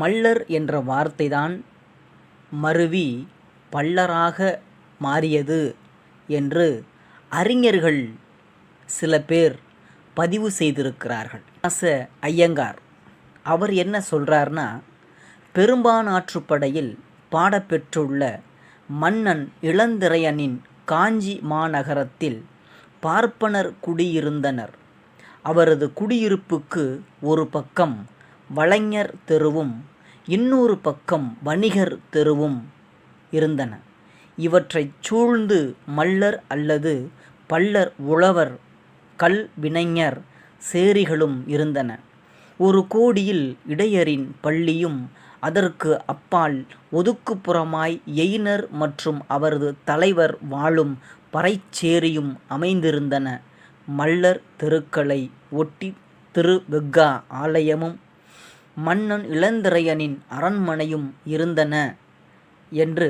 மல்லர் என்ற வார்த்தைதான் மருவி பல்லராக மாறியது என்று அறிஞர்கள் சில பேர் பதிவு செய்திருக்கிறார்கள். ஆச ஐயங்கார் அவர் என்ன சொல்கிறார்னா பெரும்பானாற்றுப்படையில் பாடப்பெற்றுள்ள மன்னன் இளந்திரையனின் காஞ்சி மாநகரத்தில் பார்ப்பனர் குடியிருந்தனர். அவரது குடியிருப்புக்கு ஒரு பக்கம் வலைஞர் தெருவும் இன்னொரு பக்கம் வணிகர் தெருவும் இருந்தன. இவற்றைச் சூழ்ந்து மல்லர் அல்லது பல்லர் உழவர் கல் வினைஞர் சேரிகளும் இருந்தன. ஒரு கோடியில் இடையரின் பள்ளியும் அதற்கு அப்பால் ஒதுக்குப்புறமாய் எயினர் மற்றும் அவரது தலைவர் வாழும் பறைச்சேரியும் அமைந்திருந்தன. மல்லர் தெருக்களை ஒட்டி திருவெக்கா ஆலயமும் மன்னன் இளந்திரையனின் அரண்மனையும் இருந்தன என்று